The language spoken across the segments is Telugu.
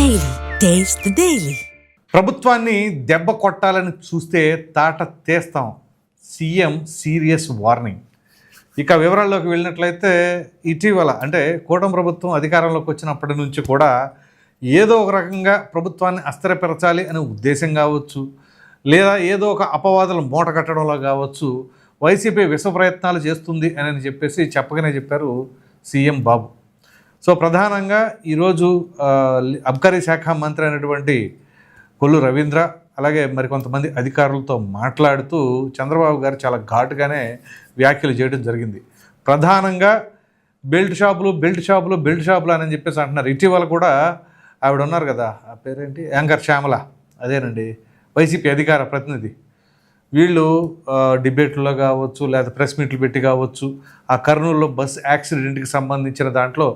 డైలీ టేస్ట్ డైలీ ప్రభుత్వాన్ని దెబ్బ కొట్టాలని చూస్తే తాట తీస్తాం. CM serious warning. ఇక వివరాల్లోకి వెళ్ళినట్లయితే ఇటీవల అంటే కూటమి ప్రభుత్వం అధికారంలోకి వచ్చినప్పటి నుంచి కూడా ఏదో ఒక రకంగా ప్రభుత్వాన్ని అస్థిరపరచాలి అనే ఉద్దేశం కావచ్చు లేదా ఏదో ఒక అపవాదులు మూట కట్టడంలో కావచ్చు వైసీపీ విష ప్రయత్నాలు చేస్తుంది అని చెప్పేసి చెప్పగానే చెప్పారు సీఎం బాబు. సో ప్రధానంగా ఈరోజు అబ్కారీ శాఖ మంత్రి అయినటువంటి కొల్లు రవీంద్ర అలాగే మరికొంతమంది అధికారులతో మాట్లాడుతూ చంద్రబాబు గారు చాలా ఘాటుగానే వ్యాఖ్యలు చేయడం జరిగింది. ప్రధానంగా బెల్ట్ షాపులు బెల్ట్ షాపులు బెల్ట్ షాపులు అని చెప్పేసి అంటున్నారు. ఇటీవల కూడా ఆవిడ ఉన్నారు కదా ఆ పేరేంటి? యాంకర్ శ్యామల. అదేనండి వైసీపీ అధికార ప్రతినిధి. వీళ్ళు డిబేట్లో కావచ్చు లేదా ప్రెస్ మీట్లు పెట్టి కావచ్చు ఆ కర్నూలులో బస్ యాక్సిడెంట్కి సంబంధించిన దాంట్లో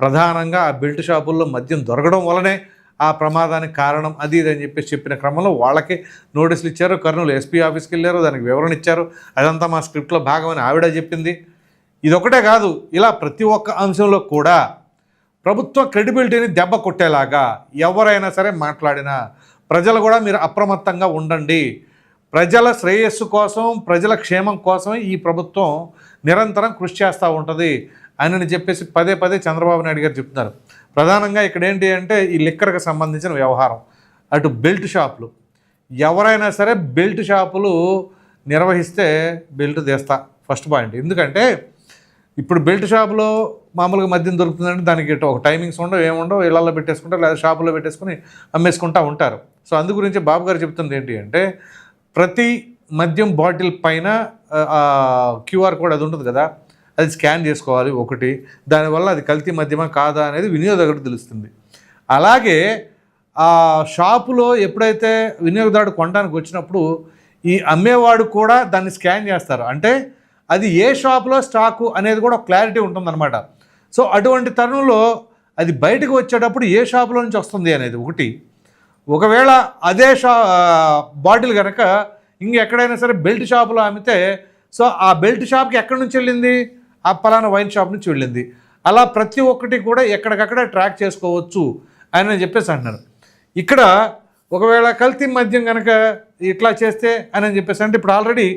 ప్రధానంగా ఆ బెల్ట్ షాపుల్లో మద్యం దొరకడం వలనే ఆ ప్రమాదానికి కారణం అది ఇది అని చెప్పేసి చెప్పిన క్రమంలో వాళ్ళకి నోటీసులు ఇచ్చారు. కర్నూలు ఎస్పీ ఆఫీస్కి వెళ్ళారు దానికి వివరణ ఇచ్చారు. అదంతా మా స్క్రిప్ట్లో భాగమని ఆవిడ చెప్పింది. ఇదొకటే కాదు ఇలా ప్రతి ఒక్క అంశంలో కూడా ప్రభుత్వ క్రెడిబిలిటీని దెబ్బ కొట్టేలాగా ఎవరైనా సరే మాట్లాడినా ప్రజలు కూడా మీరు అప్రమత్తంగా ఉండండి. ప్రజల శ్రేయస్సు కోసం ప్రజల క్షేమం కోసం ఈ ప్రభుత్వం నిరంతరం కృషి చేస్తూ ఉంటుంది అని చెప్పేసి పదే పదే చంద్రబాబు నాయుడు గారు చెప్తున్నారు. ప్రధానంగా ఇక్కడ ఏంటి అంటే ఈ లిక్కర్కి సంబంధించిన వ్యవహారం. అటు బెల్ట్ షాపులు. ఎవరైనా సరే బెల్ట్ షాపులు నిర్వహిస్తే బెల్ట్ తీస్తా. First point. ఎందుకంటే ఇప్పుడు బెల్ట్ షాపులో మామూలుగా మద్యం దొరుకుతుందంటే దానికి ఒక టైమింగ్స్ ఉండవు ఏముండవు ఇళ్ళలో పెట్టేసుకుంటారు లేదా షాపులో పెట్టేసుకుని అమ్మేసుకుంటూ ఉంటారు. సో అందు గురించి బాబు గారు చెప్తుంది ఏంటి అంటే ప్రతి మద్యం బాటిల్ పైన క్యూఆర్ కోడ్ అది ఉంటుంది కదా అది స్కాన్ చేసుకోవాలి ఒకటి. దానివల్ల అది కల్తీ మద్యమా కాదా అనేది వినియోగదారుడు తెలుస్తుంది. అలాగే ఆ షాపులో ఎప్పుడైతే వినియోగదారుడు కొనడానికి వచ్చినప్పుడు ఈ అమ్మేవాడు కూడా దాన్ని స్కాన్ చేస్తారు. అంటే అది ఏ షాపులో స్టాకు అనేది కూడా క్లారిటీ ఉంటుందన్నమాట. సో అటువంటి తరుణంలో అది బయటకు వచ్చేటప్పుడు ఏ షాపులో నుంచి వస్తుంది అనేది ఒకటి. ఒకవేళ అదే షా బాటిల్ కనుక ఇంకెక్కడైనా సరే బెల్ట్ షాపులో అమ్మితే సో ఆ బెల్ట్ షాప్కి ఎక్కడి నుంచి వెళ్ళింది? ఆ పలానా వైన్ షాప్ నుంచి వెళ్ళింది. అలా ప్రతి ఒక్కటి కూడా ఎక్కడికక్కడ ట్రాక్ చేసుకోవచ్చు అని చెప్పేసి అంటున్నారు ఇక్కడ ఒకవేళ కల్తీ మద్యం కనుక ఇట్లా చేస్తే అని చెప్పేసి అంటే ఇప్పుడు ఆల్రెడీ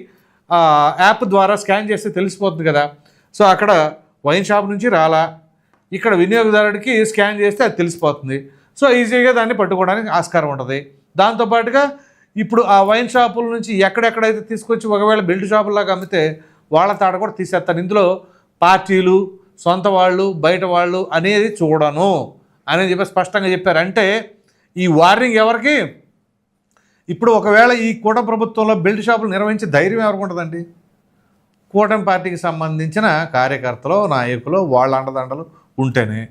యాప్ ద్వారా స్కాన్ చేస్తే తెలిసిపోతుంది కదా. సో అక్కడ వైన్ షాప్ నుంచి రాలా. ఇక్కడ వినియోగదారుడికి స్కాన్ చేస్తే అది తెలిసిపోతుంది. సో ఈజీగా దాన్ని పట్టుకోవడానికి ఆస్కారం ఉంటుంది. దాంతోపాటుగా ఇప్పుడు ఆ వైన్ షాపుల నుంచి ఎక్కడెక్కడైతే తీసుకొచ్చి ఒకవేళ బెల్ట్ షాపుల్లాగా అమ్మితే వాళ్ళ తాట కూడా తీసేస్తారు. ఇందులో పార్టీలు సొంత వాళ్ళు బయట వాళ్ళు అనేది చూడను అనేది చెప్పి స్పష్టంగా చెప్పారు. అంటే ఈ వార్నింగ్ ఎవరికి? ఇప్పుడు ఒకవేళ ఈ కూట ప్రభుత్వంలో బెల్ట్ షాపులు నిర్వహించే ధైర్యం ఎవరికి ఉంటుందండి? కూటమి పార్టీకి సంబంధించిన కార్యకర్తలు నాయకులు వాళ్ళ అండదండలు ఉంటేనే.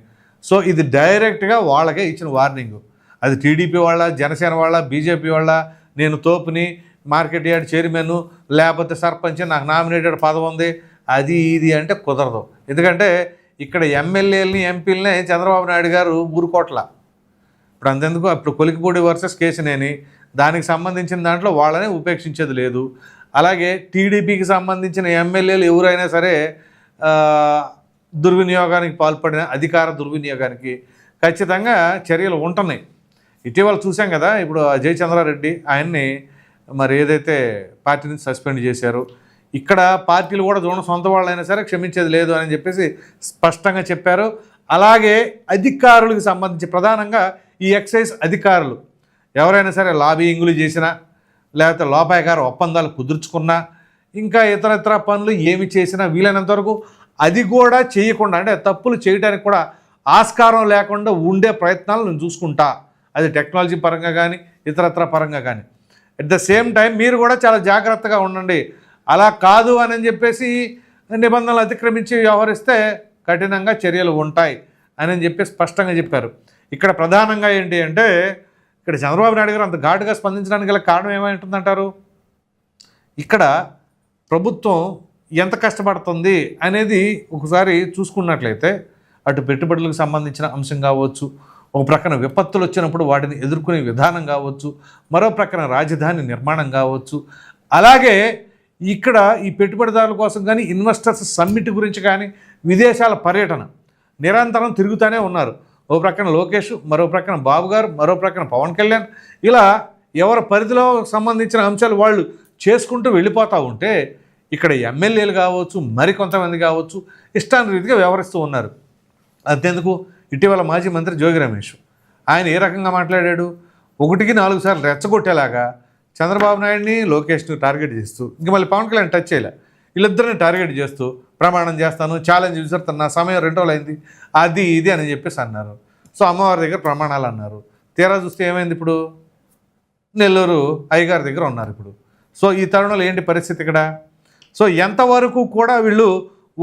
సో ఇది డైరెక్ట్గా వాళ్ళకే ఇచ్చిన వార్నింగ్. అది టీడీపీ వాళ్ళ జనసేన వాళ్ళ బీజేపీ వాళ్ళ నేను తోపుని మార్కెట్ యార్డ్ చైర్మన్ లేకపోతే సర్పంచ్ నాకు నామినేటెడ్ పదవి ఉంది అది ఇది అంటే కుదరదు. ఎందుకంటే ఇక్కడ ఎమ్మెల్యేలని ఎంపీలనే చంద్రబాబు నాయుడు గారు ఊరుకోట్ల ఇప్పుడు అంతెందుకు? అప్పుడు కొలికిపూడి వర్సెస్ కేసినేని దానికి సంబంధించిన దాంట్లో వాళ్ళని ఉపేక్షించేది లేదు. అలాగే టీడీపీకి సంబంధించిన ఎమ్మెల్యేలు ఎవరైనా సరే దుర్వినియోగానికి పాల్పడిన అధికార దుర్వినియోగానికి ఖచ్చితంగా చర్యలు ఉంటున్నాయి. ఇటీవల చూసాం కదా ఇప్పుడు అజయ్ చంద్రారెడ్డి ఆయన్ని మరి ఏదైతే పార్టీ నుంచి సస్పెండ్ చేశారు ఇక్కడ పార్టీలు కూడా చూడడం సొంత వాళ్ళైనా సరే క్షమించేది లేదు అని చెప్పేసి స్పష్టంగా చెప్పారు. అలాగే అధికారులకు సంబంధించి ప్రధానంగా ఈ ఎక్సైజ్ అధికారులు ఎవరైనా సరే లాబీయింగ్లు చేసినా లేకపోతే లోపాయకార ఒప్పందాలు కుదుర్చుకున్నా ఇంకా ఇతర ఇతర పనులు ఏమి చేసినా వీలైనంత వరకు అది కూడా చేయకుండా అంటే తప్పులు చేయడానికి కూడా ఆస్కారం లేకుండా ఉండే ప్రయత్నాలు నేను చూసుకుంటా. అది టెక్నాలజీ పరంగా కానీ ఇతరత్ర పరంగా కానీ అట్ ద సేమ్ టైం మీరు కూడా చాలా జాగ్రత్తగా ఉండండి. అలా కాదు అని చెప్పేసి నిబంధనలు అతిక్రమించి వ్యవహరిస్తే కఠినంగా చర్యలు ఉంటాయి అని చెప్పి స్పష్టంగా చెప్పారు. ఇక్కడ ప్రధానంగా ఏంటి అంటే ఇక్కడ చంద్రబాబు నాయుడు గారు అంత ఘాటుగా స్పందించడానికి గల కారణం ఏమై ఉంటుందంటారు? ఇక్కడ ప్రభుత్వం ఎంత కష్టపడుతుంది అనేది ఒకసారి చూసుకున్నట్లయితే అటు పెట్టుబడులకు సంబంధించిన అంశం కావచ్చు ఒక ప్రక్కన విపత్తులు వచ్చినప్పుడు వాటిని ఎదుర్కొనే విధానం కావచ్చు మరో ప్రక్కన రాజధాని నిర్మాణం కావచ్చు. అలాగే ఇక్కడ ఈ పెట్టుబడిదారుల కోసం కానీ ఇన్వెస్టర్స్ సమ్మిట్ గురించి కానీ విదేశాల పర్యటన నిరంతరం తిరుగుతూనే ఉన్నారు. ఓ ప్రక్కన లోకేష్ మరో ప్రక్కన బాబు గారు మరో ప్రక్కన పవన్ కళ్యాణ్. ఇలా ఎవరి పరిధిలో సంబంధించిన అంశాలు వాళ్ళు చేసుకుంటూ వెళ్ళిపోతూ ఉంటే ఇక్కడ ఎమ్మెల్యేలు కావచ్చు మరికొంతమంది కావచ్చు ఇష్టాన్ని రీతిగా వ్యవహరిస్తూ ఉన్నారు. అంతెందుకు? ఇటీవల మాజీ మంత్రి జోగి రమేష్. ఆయన ఏ రకంగా మాట్లాడాడు? ఒకటికి నాలుగు సార్లు రెచ్చగొట్టేలాగా చంద్రబాబు నాయుడిని లోకేష్ను టార్గెట్ చేస్తూ ఇంక మళ్ళీ పవన్ కళ్యాణ్ టచ్ చేయలే. వీళ్ళిద్దరిని టార్గెట్ చేస్తూ ప్రమాణం చేస్తాను ఛాలెంజ్ విసురుతున్నా సమయం రెండు రోజులు అయింది అది ఇది అని చెప్పేసి అన్నారు. సో అమ్మవారి దగ్గర ప్రమాణాలు అన్నారు. తీరా చూస్తే ఏమైంది ఇప్పుడు? నెల్లూరు అయ్యగారి దగ్గర ఉన్నారు ఇప్పుడు. సో ఈ తరుణంలో ఏంటి పరిస్థితి ఇక్కడ? సో ఎంతవరకు కూడా వీళ్ళు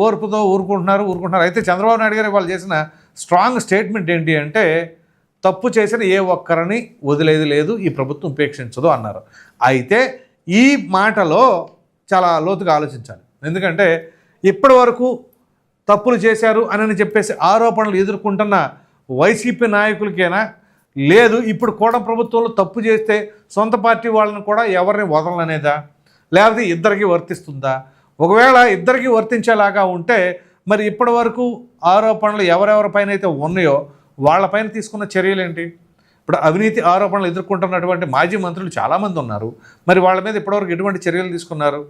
ఓర్పుతో ఊరుకుంటున్నారు ఊరుకుంటున్నారు. అయితే చంద్రబాబు నాయుడు గారు వాళ్ళు చేసిన స్ట్రాంగ్ స్టేట్మెంట్ ఏంటి అంటే తప్పు చేసిన ఏ ఒక్కరిని వదిలేది లేదు ఈ ప్రభుత్వం ఉపేక్షించదు అన్నారు. అయితే ఈ మాటలో చాలా లోతుగా ఆలోచించాలి. ఎందుకంటే ఇప్పటి వరకు తప్పులు చేశారు అని చెప్పేసి ఆరోపణలు ఎదుర్కొంటున్న వైసీపీ నాయకులకేనా? లేదు. ఇప్పుడు కూడా ప్రభుత్వంలో తప్పు చేస్తే సొంత పార్టీ వాళ్ళని కూడా ఎవరిని వదలనేదా? లేకపోతే ఇద్దరికి వర్తిస్తుందా? ఒకవేళ ఇద్దరికి వర్తించేలాగా ఉంటే మరి ఇప్పటి వరకు ఆరోపణలు ఎవరెవరిపైన అయితే ఉన్నాయో వాళ్ళపైన తీసుకున్న చర్యలు ఏంటి ఇప్పుడు అవినీతి ఆరోపణలు ఎదుర్కొంటున్నటువంటి మాజీ మంత్రులు చాలామంది ఉన్నారు. మరి వాళ్ళ మీద ఇప్పటివరకు ఎటువంటి చర్యలు తీసుకున్నారు?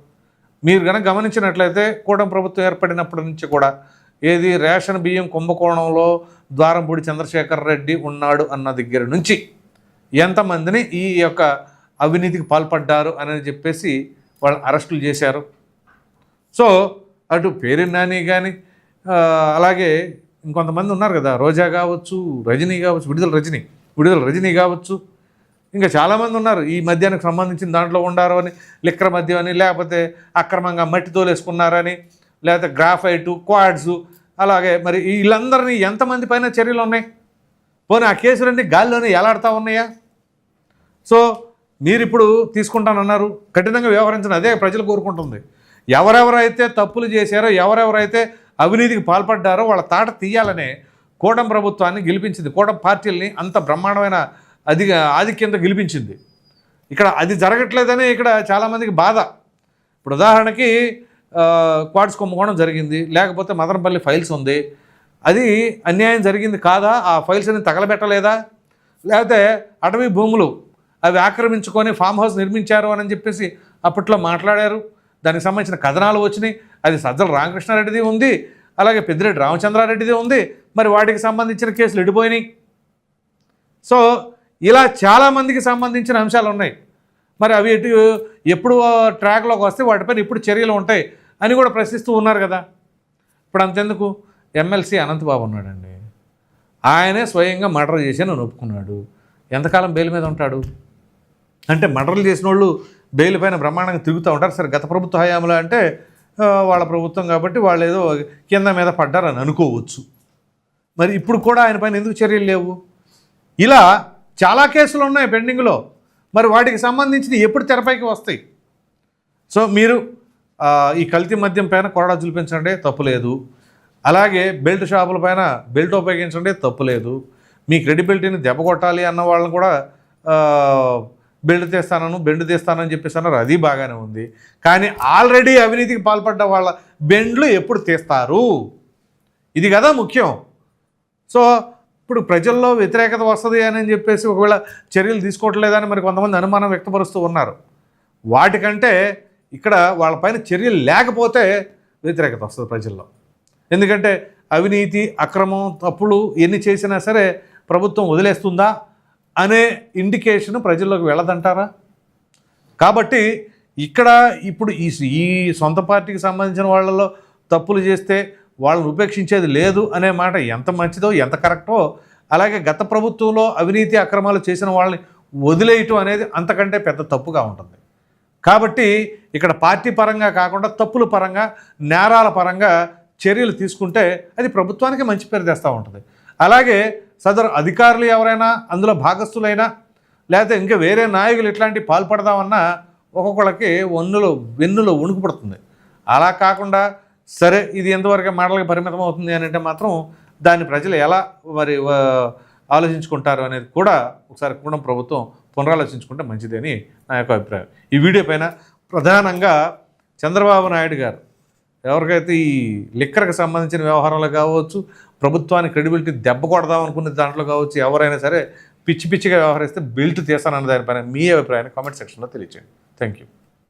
మీరు కనుక గమనించినట్లయితే కూటమి ప్రభుత్వం ఏర్పడినప్పటి నుంచి కూడా ఏది రేషన్ బియ్యం కుంభకోణంలో ద్వారంపూడి చంద్రశేఖర్ రెడ్డి ఉన్నాడు అన్న దగ్గర నుంచి ఎంతమందిని ఈ యొక్క అవినీతికి పాల్పడ్డారు అని చెప్పేసి వాళ్ళు అరెస్టులు చేశారు. సో అటు పేరు నాని కానీ అలాగే ఇంకొంతమంది ఉన్నారు కదా రోజా కావచ్చు రజనీ కావచ్చు విడుదల రజనీ విడుదల రజనీ కావచ్చు. ఇంకా చాలామంది ఉన్నారు ఈ మద్యానికి సంబంధించిన దాంట్లో ఉండారు అని లిక్కర మద్యం అని లేకపోతే అక్రమంగా మట్టి తోలేసుకున్నారని లేకపోతే గ్రాఫైటు క్వాడ్స్ అలాగే మరి వీళ్ళందరినీ ఎంతమంది పైన చర్యలు ఉన్నాయి? పోనీ ఆ కేసులన్నీ గాల్లోనే ఎలాడుతూ ఉన్నాయా? సో మీరు ఇప్పుడు తీసుకుంటానన్నారు. కఠినంగా వ్యవహరించిన. అదే ప్రజలు కోరుకుంటుంది. ఎవరెవరైతే తప్పులు చేశారో ఎవరెవరైతే అవినీతికి పాల్పడ్డారో వాళ్ళ తాట తీయాలనే కూటమి ప్రభుత్వాన్ని గెలిపించింది. కూటమి పార్టీల్ని అంత బ్రహ్మాండమైన అధిక ఆధిక్యంతో గెలిపించింది. ఇక్కడ అది జరగట్లేదని ఇక్కడ చాలామందికి బాధ. ఇప్పుడు ఉదాహరణకి క్వాడ్స్ కుంభకోణం జరిగింది. లేకపోతే మదనపల్లి ఫైల్స్ ఉంది. అది అన్యాయం జరిగింది కాదా? ఆ ఫైల్స్ని తగలబెట్టలేదా? లేకపోతే అటవీ భూములు అవి ఆక్రమించుకొని ఫామ్ హౌస్ నిర్మించారు అని చెప్పేసి అప్పట్లో మాట్లాడారు. దానికి సంబంధించిన కథనాలు వచ్చినాయి. అది సజ్జల రామకృష్ణారెడ్డిది ఉంది. అలాగే పెద్దిరెడ్డి రామచంద్రారెడ్డిది ఉంది. మరి వాటికి సంబంధించిన కేసులు ఎడిపోయినాయి సో ఇలా చాలామందికి సంబంధించిన అంశాలు ఉన్నాయి. మరి అవి ఎటు ఎప్పుడు ట్రాక్లోకి వస్తే వాటిపైన ఇప్పుడు చర్యలు ఉంటాయి అని కూడా ప్రశ్నిస్తూ ఉన్నారు కదా. ఇప్పుడు అంతెందుకు? ఎమ్మెల్సీ అనంతబాబు ఉన్నాడండి. ఆయనే స్వయంగా మర్డర్ చేసి అని ఒప్పుకున్నాడు. ఎంతకాలం బెయిల్ మీద ఉంటాడు? అంటే మర్డర్లు చేసిన వాళ్ళు బెయిల్ పైన బ్రహ్మాండంగా తిరుగుతూ ఉంటారు. సరే గత ప్రభుత్వ హయాంలో అంటే వాళ్ళ ప్రభుత్వం కాబట్టి వాళ్ళు ఏదో కింద మీద పడ్డారని అనుకోవచ్చు. మరి ఇప్పుడు కూడా ఆయన పైన ఎందుకు చర్యలు లేవు? ఇలా చాలా కేసులు ఉన్నాయి పెండింగ్లో. మరి వాటికి సంబంధించి ఎప్పుడు తెరపైకి వస్తాయి? సో మీరు ఈ కల్తీ మద్యం పైన కొరడా చూపించండి తప్పులేదు అలాగే బెల్ట్ షాపుల పైన బెల్ట్ ఉపయోగించండి తప్పులేదు మీ క్రెడిబిలిటీని దెబ్బ కొట్టాలి అన్న వాళ్ళని కూడా బెండు తెస్తానను తీస్తానను బెండ్ తీస్తానని చెప్పేసి అన్నారు. అది బాగానే ఉంది. కానీ ఆల్రెడీ అవినీతికి పాల్పడ్డ వాళ్ళ బెండ్లు ఎప్పుడు తీస్తారు? ఇది కదా ముఖ్యం. సో ఇప్పుడు ప్రజల్లో వ్యతిరేకత వస్తుంది అని చెప్పేసి ఒకవేళ చర్యలు తీసుకోవట్లేదని మరి కొంతమంది అనుమానం వ్యక్తపరుస్తూ ఉన్నారు. వాటికంటే ఇక్కడ వాళ్ళపైన చర్యలు లేకపోతే వ్యతిరేకత వస్తుంది ప్రజల్లో. ఎందుకంటే అవినీతి అక్రమం తప్పులు ఎన్ని చేసినా సరే ప్రభుత్వం వదిలేస్తుందా? అనే ఇండికేషన్ ప్రజల్లోకి వెళ్ళదంటారా? కాబట్టి ఇక్కడ ఇప్పుడు ఈ ఈ సొంత పార్టీకి సంబంధించిన వాళ్ళలో తప్పులు చేస్తే వాళ్ళని ఉపేక్షించేది లేదు అనే మాట ఎంత మంచిదో ఎంత కరెక్టో అలాగే గత ప్రభుత్వంలో అవినీతి అక్రమాలు చేసిన వాళ్ళని వదిలేయటం అనేది అంతకంటే పెద్ద తప్పుగా ఉంటుంది. కాబట్టి ఇక్కడ పార్టీ పరంగా కాకుండా తప్పుల పరంగా నేరాల పరంగా చర్యలు తీసుకుంటే అది ప్రభుత్వానికి మంచి పేరు తెస్తూ ఉంటుంది. అలాగే సదరు అధికారులు ఎవరైనా అందులో భాగస్థులైనా లేకపోతే ఇంకా వేరే నాయకులు ఇట్లాంటి పాల్పడదామన్నా ఒక్కొక్కళ్ళకి వన్నులో వెన్నులో వణుకుపడుతుంది అలా కాకుండా సరే ఇది ఎంతవరకు మాటలకు పరిమితం అవుతుంది అని అంటే మాత్రం దాన్ని ప్రజలు ఎలా మరి ఆలోచించుకుంటారు అనేది కూడా ఒకసారి కూడా ప్రభుత్వం పునరాలోచించుకుంటే మంచిది అని నా యొక్క అభిప్రాయం. ఈ వీడియో పైన ప్రధానంగా చంద్రబాబు నాయుడు గారు ఎవరికైతే ఈ లిక్కర్కి సంబంధించిన వ్యవహారంలో కావచ్చు ప్రభుత్వానికి క్రెడిబిలిటీ దెబ్బ కొడదాం అనుకునే దాంట్లో కావచ్చు ఎవరైనా సరే పిచ్చి పిచ్చిగా వ్యవహరిస్తే బెల్ట్ తీస్తానన్న దానిపైన మీ అభిప్రాయాన్ని కామెంట్ సెక్షన్లో తెలియచేయండి. Thank you